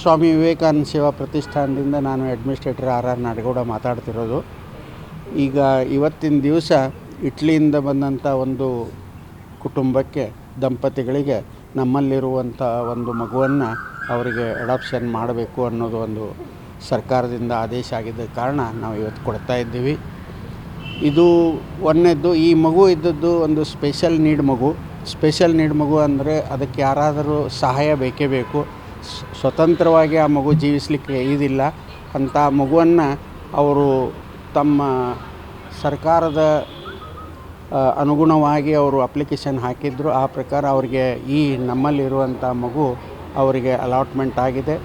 ಸ್ವಾಮಿ ವಿವೇಕಾನಂದ ಸೇವಾ ಪ್ರತಿಷ್ಠಾನದಿಂದ ನಾನು administrator R R Nadagouda ಮಾತಾಡ್ತಿರೋದು. ಈಗ ಇವತ್ತಿನ ದಿವಸ ಇಟ್ಲಿಯಿಂದ ಬಂದಂಥ ಒಂದು ಕುಟುಂಬಕ್ಕೆ, ದಂಪತಿಗಳಿಗೆ ನಮ್ಮಲ್ಲಿರುವಂಥ ಒಂದು ಮಗುವನ್ನು ಅವರಿಗೆ ಅಡಾಪ್ಷನ್ ಮಾಡಬೇಕು ಅನ್ನೋದು ಒಂದು ಸರ್ಕಾರದಿಂದ ಆದೇಶ ಆಗಿದ್ದ ಕಾರಣ ನಾವು ಇವತ್ತು ಕೊಡ್ತಾ ಇದ್ದೀವಿ. ಇದು ಒಂದನೇದ್ದು, ಈ ಮಗು ಇದ್ದದ್ದು ಒಂದು ಸ್ಪೆಷಲ್ ನೀಡ್ ಮಗು. ಸ್ಪೆಷಲ್ ನೀಡ್ ಮಗು ಅಂದರೆ ಅದಕ್ಕೆ ಯಾರಾದರೂ ಸಹಾಯ ಬೇಕೇ ಬೇಕು. ಸ್ವತಂತ್ರವಾಗಿ ಆ ಮಗು ಜೀವಿಸಲಿಕ್ಕೆ ಇದಿಲ್ಲ. ಅಂತ ಮಗುವನ್ನು ಅವರು ತಮ್ಮ ಸರ್ಕಾರದ ಅನುಗುಣವಾಗಿ ಅವರು ಅಪ್ಲಿಕೇಶನ್ ಹಾಕಿದ್ರು. ಆ ಪ್ರಕಾರ ಅವರಿಗೆ ಈ ನಮ್ಮಲ್ಲಿರುವಂಥ ಮಗು ಅವರಿಗೆ ಅಲಾಟ್ಮೆಂಟ್ ಆಗಿದೆ.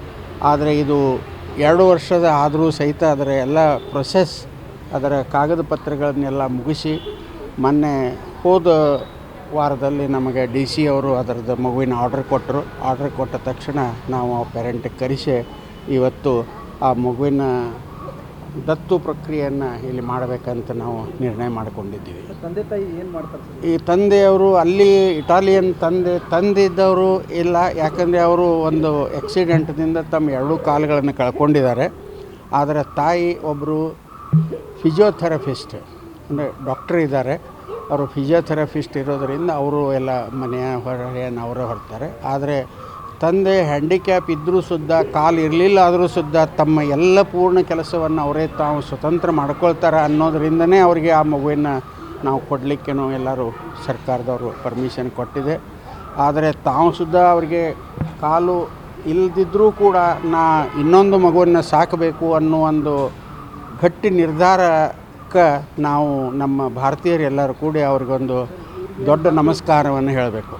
ಆದರೆ ಇದು ಎರಡು ವರ್ಷದ ಆದರೂ ಸಹಿತ ಅದರ ಎಲ್ಲ ಪ್ರೊಸೆಸ್, ಅದರ ಕಾಗದ ಪತ್ರಗಳನ್ನೆಲ್ಲ ಮುಗಿಸಿ ಮೊನ್ನೆ ಹೋದ ವಾರದಲ್ಲಿ ನಮಗೆ ಡಿ ಸಿ ಅವರು ಅದರದ್ದು ಮಗುವಿನ ಆರ್ಡ್ರ್ ಕೊಟ್ಟರು. ಆರ್ಡ್ರ್ ಕೊಟ್ಟ ತಕ್ಷಣ ನಾವು ಆ ಪೇರೆಂಟಿಗೆ ಕರೆಸಿ ಇವತ್ತು ಆ ಮಗುವಿನ ದತ್ತು ಪ್ರಕ್ರಿಯೆಯನ್ನು ಇಲ್ಲಿ ಮಾಡಬೇಕಂತ ನಾವು ನಿರ್ಣಯ ಮಾಡಿಕೊಂಡಿದ್ದೀವಿ. ತಂದೆ ತಾಯಿ ಏನು ಮಾಡ್ತಾರೆ ಈ ತಂದೆಯವರು ಅಲ್ಲಿ ಇಟಾಲಿಯನ್ ತಂದೆ ತಂದಿದ್ದವರು ಇಲ್ಲ ಯಾಕಂದರೆ ಅವರು ಒಂದು ಆಕ್ಸಿಡೆಂಟ್ದಿಂದ ತಮ್ಮ ಎರಡೂ ಕಾಲುಗಳನ್ನು ಕಳ್ಕೊಂಡಿದ್ದಾರೆ. ಆದರೆ ತಾಯಿ ಒಬ್ಬರು ಫಿಸಿಯೋಥೆರಪಿಸ್ಟ್ ಅಂದರೆ ಡಾಕ್ಟ್ರ್ ಇದ್ದಾರೆ. ಅವರು ಫಿಸಿಯೋಥೆರಪಿಸ್ಟ್ ಇರೋದರಿಂದ ಅವರು ಎಲ್ಲ ಮನೆಯ ಹೊರೆಯನ್ನು ಅವರೇ ಹೊರತಾರೆ. ಆದರೆ ತಂದೆ ಹ್ಯಾಂಡಿಕ್ಯಾಪ್ ಇದ್ದರೂ ಸುದ್ದ, ಕಾಲು ಇರಲಿಲ್ಲ ಆದರೂ ಸುದ್ದ, ತಮ್ಮ ಎಲ್ಲ ಪೂರ್ಣ ಕೆಲಸವನ್ನು ಅವರೇ ತಾವು ಸ್ವತಂತ್ರ ಮಾಡ್ಕೊಳ್ತಾರೆ ಅನ್ನೋದರಿಂದನೇ ಅವರಿಗೆ ಆ ಮಗುವಿನ ನಾವು ಕೊಡಲಿಕ್ಕೇನೋ ಎಲ್ಲರೂ ಸರ್ಕಾರದವರು ಪರ್ಮಿಷನ್ ಕೊಟ್ಟಿದೆ. ಆದರೆ ತಾವು ಸುದ್ದ ಅವರಿಗೆ ಕಾಲು ಇಲ್ಲದಿದ್ದರೂ ಕೂಡ ನಾ ಇನ್ನೊಂದು ಮಗುವನ್ನು ಸಾಕಬೇಕು ಅನ್ನೋ ಒಂದು ಗಟ್ಟಿ ನಿರ್ಧಾರಕ್ಕೆ ನಾವು ನಮ್ಮ ಭಾರತೀಯರೆಲ್ಲರೂ ಕೂಡಿ ಅವ್ರಿಗೊಂದು ದೊಡ್ಡ ನಮಸ್ಕಾರವನ್ನು ಹೇಳಬೇಕು.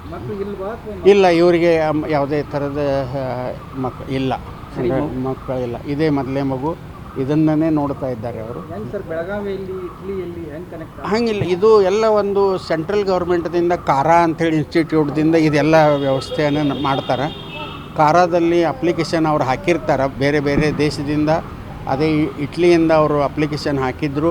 ಇಲ್ಲ ಇವರಿಗೆ ಯಾವುದೇ ಥರದ ಮಕ್ ಇಲ್ಲ. ಮಕ್ಕಳಿಲ್ಲ ಇದೇ ಮೊದಲೇ ಮಗು. ಇದನ್ನೇ ನೋಡ್ತಾ ಇದ್ದಾರೆ ಅವರು. ಹಂಗಿಲ್ಲ. ಇದು ಎಲ್ಲ ಒಂದು ಸೆಂಟ್ರಲ್ ಗೌರ್ಮೆಂಟ್ದಿಂದ ಕಾರಾ ಅಂಥೇಳಿ ಇನ್ಸ್ಟಿಟ್ಯೂಟ್ದಿಂದ ಇದೆಲ್ಲ ವ್ಯವಸ್ಥೆಯನ್ನು ಮಾಡ್ತಾರೆ. ಕಾರಾದಲ್ಲಿ ಅಪ್ಲಿಕೇಶನ್ ಅವ್ರು ಹಾಕಿರ್ತಾರೆ. ಬೇರೆ ಬೇರೆ ದೇಶದಿಂದ ಅದೇ ಇಟ್ಲಿಯಿಂದ ಅವರು ಅಪ್ಲಿಕೇಶನ್ ಹಾಕಿದ್ರು.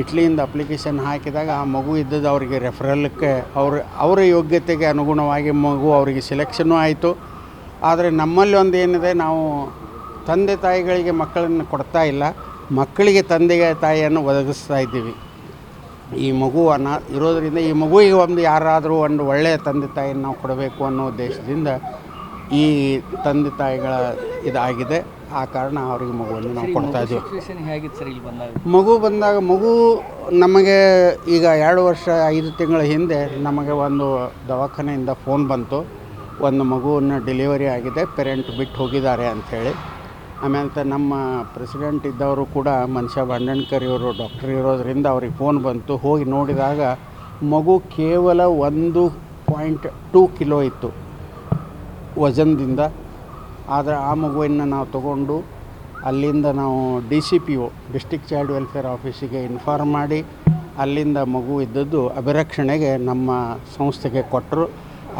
ಇಟ್ಲಿಯಿಂದ ಅಪ್ಲಿಕೇಶನ್ ಹಾಕಿದಾಗ ಆ ಮಗು ಇದ್ದದ್ದು ಅವರಿಗೆ ರೆಫರಲ್ಕ್ಕೆ ಅವ್ರ, ಅವರ ಯೋಗ್ಯತೆಗೆ ಅನುಗುಣವಾಗಿ ಮಗು ಅವರಿಗೆ ಸೆಲೆಕ್ಷನ್ನು ಆಯಿತು. ಆದರೆ ನಮ್ಮಲ್ಲಿ ಒಂದು ಏನಿದೆ, ನಾವು ತಂದೆ ತಾಯಿಗಳಿಗೆ ಮಕ್ಕಳನ್ನು ಕೊಡ್ತಾ ಇಲ್ಲ. ಮಕ್ಕಳಿಗೆ ತಂದೆಗೆ ತಾಯಿಯನ್ನು ಒದಗಿಸ್ತಾ ಇದ್ದೀವಿ. ಈ ಮಗು ಇರೋದರಿಂದ ಈ ಮಗುವಿಗೆ ಒಂದು ಯಾರಾದರೂ ಒಂದು ಒಳ್ಳೆಯ ತಂದೆ ತಾಯಿಯನ್ನು ನಾವು ಕೊಡಬೇಕು ಅನ್ನೋ ಉದ್ದೇಶದಿಂದ ಈ ತಂದೆ ತಾಯಿಗಳ ಇದಾಗಿದೆ. ಆ ಕಾರಣ ಅವರಿಗೆ ಮಗುವನ್ನು ನಾವು ಕೊಡ್ತಾ ಇದ್ದೀವಿ. ಸಿಚುವೇಶನ್ ಹೇಗಿತ್ತು ಸರ್ ಇಲ್ಲಿ ಬಂದಾಗ? ಮಗು ಬಂದಾಗ ಮಗು ನಮಗೆ ಈಗ ಎರಡು ವರ್ಷ ಐದು ತಿಂಗಳ ಹಿಂದೆ ನಮಗೆ ಒಂದು ದವಾಖಾನೆಯಿಂದ ಫೋನ್ ಬಂತು. ಒಂದು ಮಗುವನ್ನು ಡೆಲಿವರಿ ಆಗಿದೆ ಪೇರೆಂಟ್ ಬಿಟ್ಟು ಹೋಗಿದ್ದಾರೆ ಅಂಥೇಳಿ. ಆಮೇಲೆ ನಮ್ಮ ಪ್ರೆಸಿಡೆಂಟ್ ಇದ್ದವರು ಕೂಡ ಮನುಷ್ಯ ಭಂಡಣ್ಕರ್ ಇವರು ಡಾಕ್ಟರ್ ಇರೋದರಿಂದ ಅವ್ರಿಗೆ ಫೋನ್ ಬಂತು. ಹೋಗಿ ನೋಡಿದಾಗ ಮಗು ಕೇವಲ ಒಂದು ಪಾಯಿಂಟ್ ಟೂ ಕಿಲೋ ಇತ್ತು ವಜನ್ದಿಂದ. ಆದರೆ ಆ ಮಗುವನ್ನು ನಾವು ತಗೊಂಡು ಅಲ್ಲಿಂದ ನಾವು D C P O district child welfare ಆಫೀಸಿಗೆ ಇನ್ಫಾರ್ಮ್ ಮಾಡಿ ಅಲ್ಲಿಂದ ಮಗು ಇದ್ದದ್ದು ಅಭಿರಕ್ಷಣೆಗೆ ನಮ್ಮ ಸಂಸ್ಥೆಗೆ ಕೊಟ್ಟರು.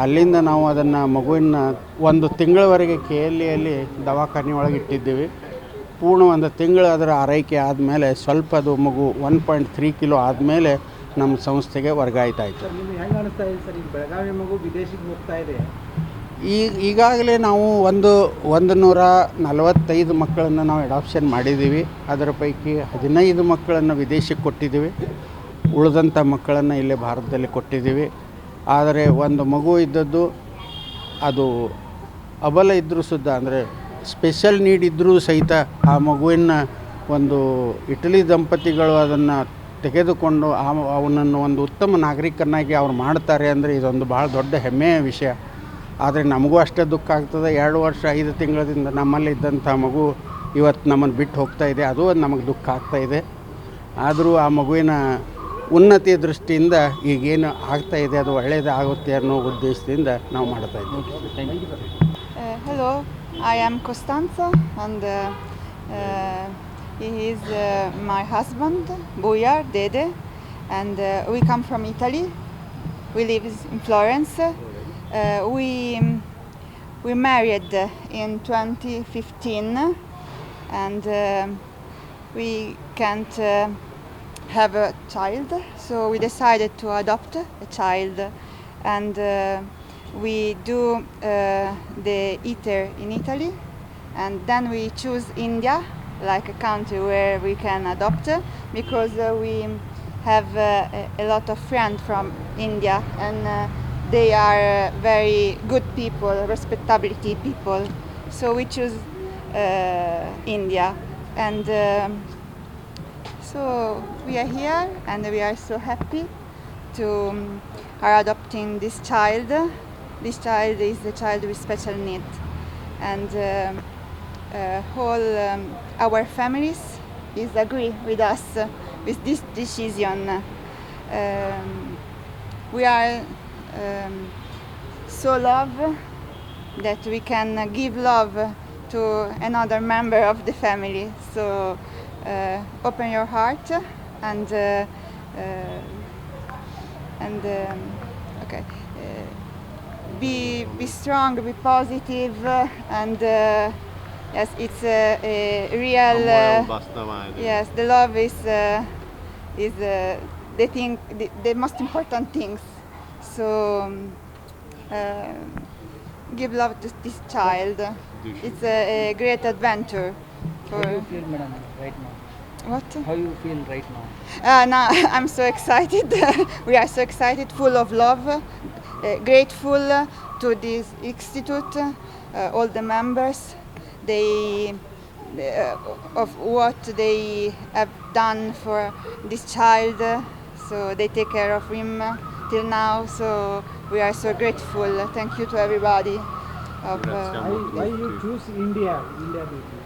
ಅಲ್ಲಿಂದ ನಾವು ಅದನ್ನು ಮಗುವಿನ ಒಂದು ತಿಂಗಳವರೆಗೆ ಕೆ ಎಲ್ ಎಲ್ಲಿ ದವಾಖಾನೆ ಒಳಗೆ ಇಟ್ಟಿದ್ದೀವಿ. ಪೂರ್ಣ ಒಂದು ತಿಂಗಳು ಅದರ ಆರೈಕೆ ಆದಮೇಲೆ ಸ್ವಲ್ಪ ಅದು ಮಗು ಒನ್ ಪಾಯಿಂಟ್ ತ್ರೀ ಕಿಲೋ ಆದಮೇಲೆ ನಮ್ಮ ಸಂಸ್ಥೆಗೆ ವರ್ಗಾಯಿತಾಯಿತು ಬೆಳಗಾವಿ ಮಗು ವಿದೇಶಕ್ಕೆ ಹೋಗ್ತಾ ಇದೆ. ಈ ಈಗಾಗಲೇ ನಾವು ಒಂದು ಒಂದು ನೂರ ನಲವತ್ತೈದು ಮಕ್ಕಳನ್ನು ನಾವು ಅಡಾಪ್ಷನ್ ಮಾಡಿದ್ದೀವಿ. ಅದರ ಪೈಕಿ ಹದಿನೈದು ಮಕ್ಕಳನ್ನು ವಿದೇಶಕ್ಕೆ ಕೊಟ್ಟಿದ್ದೀವಿ. ಉಳಿದಂಥ ಮಕ್ಕಳನ್ನು ಇಲ್ಲೇ ಭಾರತದಲ್ಲಿ ಕೊಟ್ಟಿದ್ದೀವಿ. ಆದರೆ ಒಂದು ಮಗು ಇದ್ದದ್ದು ಅದು ಅಬಲ ಇದ್ದರೂ ಸುದ್ದ, ಅಂದರೆ ಸ್ಪೆಷಲ್ ನೀಡ್ ಇದ್ದರೂ ಸಹಿತ ಆ ಮಗುವಿನ ಒಂದು ಇಟಲಿ ದಂಪತಿಗಳು ಅದನ್ನು ತೆಗೆದುಕೊಂಡು ಆ, ಅವನನ್ನು ಒಂದು ಉತ್ತಮ ನಾಗರಿಕನಾಗಿ ಅವ್ರು ಮಾಡ್ತಾರೆ ಅಂದರೆ ಇದೊಂದು ಭಾಳ ದೊಡ್ಡ ಹೆಮ್ಮೆಯ ವಿಷಯ. ಆದರೆ ನಮಗೂ ಅಷ್ಟೇ ದುಃಖ ಆಗ್ತದೆ. ಎರಡು ವರ್ಷ ಐದು ತಿಂಗಳಿಂದ ನಮ್ಮಲ್ಲಿ ಇದ್ದಂಥ ಮಗು ಇವತ್ತು ನಮ್ಮನ್ನು ಬಿಟ್ಟು ಹೋಗ್ತಾ ಇದೆ. ಅದು ಒಂದು ನಮಗೆ ದುಃಖ ಆಗ್ತಾ ಇದೆ. ಆದರೂ ಆ ಮಗುವಿನ ಉನ್ನತಿಯ ದೃಷ್ಟಿಯಿಂದ ಈಗೇನು ಆಗ್ತಾ ಇದೆ ಅದು ಒಳ್ಳೆಯದೇ ಆಗುತ್ತೆ ಅನ್ನೋ ಉದ್ದೇಶದಿಂದ ನಾವು ಮಾಡ್ತಾ ಇದ್ದೀವಿ. Hello I am Constance and is my husband ಬೂಯಾರ್ ದೇದೆ and we come from Italy we live in Florence Uh, we we married in 2015, and uh, we can't uh, have a child, so we decided to adopt a child, and we do the ITER in Italy, and then we choose India like a country where we can adopt because we have a, lot of friends from India and they are uh, very good people, respectability people. So we choose uh, India and um, so we are here and we are so happy to um, are adopting this child. This child is a child with special need, and um, uh, whole um, our families is agree with us uh, with this decision. Um, we are um, so love that we can give love to another member of the family. So uh, open your heart and uh, uh, and um, okay. Uh, be be strong, be positive, and uh, yes, it's a, a real. Uh, yes, the love is is the thing, the, the most important things. So um, uh, give love to this child. It's a, a great adventure. How do you feel, madam, right now? what? How you feel right now? Uh, now I'm so excited. we are so excited, full of love, uh, grateful to this institute, uh, all the members. They uh, of what they have done for this child. So they take care of him till now. So we are so grateful. Thank you to everybody. Of, uh. Why, why you choose India, India baby?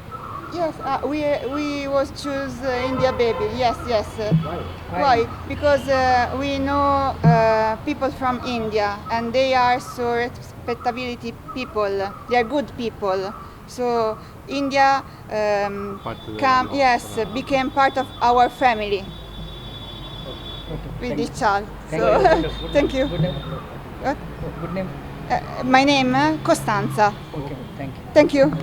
yes, uh, we we was choose uh, India baby. Yes, yes. Uh, Why? Why? Because uh, we know uh, people from India and they are so respectability people. They are good people. So India um, Part of the come, yes, became part of our family Okay. With thank this you. child. So you. Good name. thank you. What? Good name. Uh, my name uh, Costanza. Okay, thank you. Thank you.